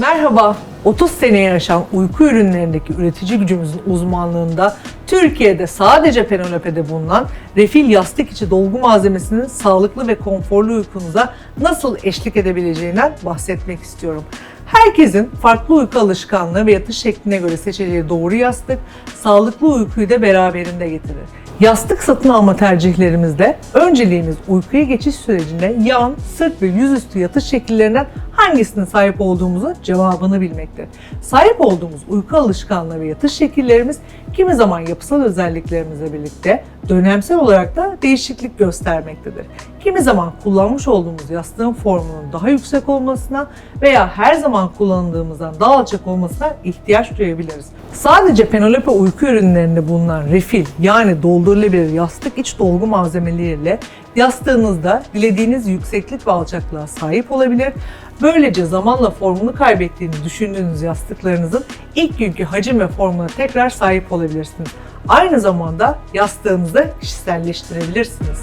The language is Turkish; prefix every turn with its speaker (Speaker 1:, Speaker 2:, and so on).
Speaker 1: Merhaba, 30 seneye yaşam uyku ürünlerindeki üretici gücümüzün uzmanlığında Türkiye'de sadece Penelope'de bulunan refil yastık içi dolgu malzemesinin sağlıklı ve konforlu uykunuza nasıl eşlik edebileceğinden bahsetmek istiyorum. Herkesin farklı uyku alışkanlığı ve yatış şekline göre seçeceği doğru yastık, sağlıklı uykuyu da beraberinde getirir. Yastık satın alma tercihlerimizde önceliğimiz uykuya geçiş sürecinde yan, sırt ve yüzüstü yatış şekillerinden hangisine sahip olduğumuzu cevabını bilmektir. Sahip olduğumuz uyku alışkanlığı ve yatış şekillerimiz kimi zaman yapısal özelliklerimizle birlikte dönemsel olarak da değişiklik göstermektedir. Kimi zaman kullanmış olduğumuz yastığın formunun daha yüksek olmasına veya her zaman kullandığımızdan daha alçak olmasına ihtiyaç duyabiliriz. Sadece Penelope uyku ürünlerinde bulunan refil yani doldurulabilir yastık iç dolgu malzemeleriyle yastığınızda dilediğiniz yükseklik ve alçaklığa sahip olabilir. Böylece zamanla formunu kaybettiğini düşündüğünüz yastıklarınızın ilk günkü hacim ve formuna tekrar sahip olabilirsiniz. Aynı zamanda yastığınızı kişiselleştirebilirsiniz.